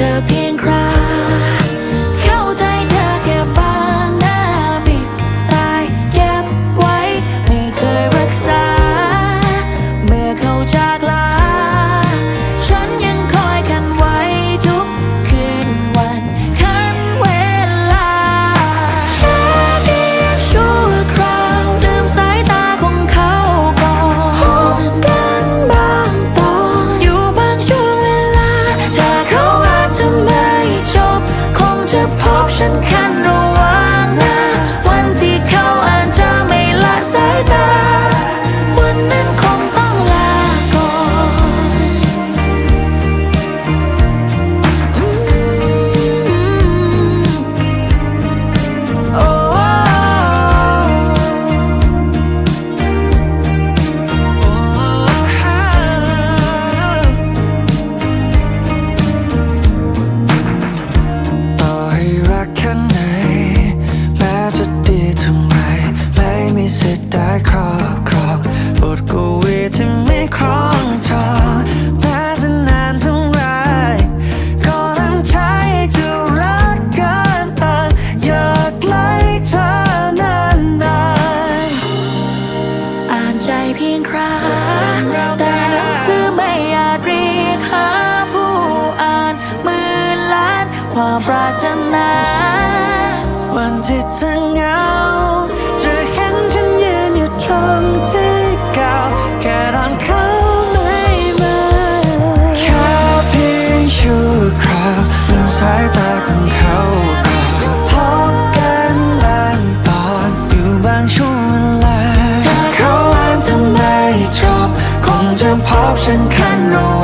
took and cried. ยงคราแต่หนังสือไม่อยากเรียกหาผู้อ่านมื่นล้านความปรารถนา วันที่เธอเหงา Chân.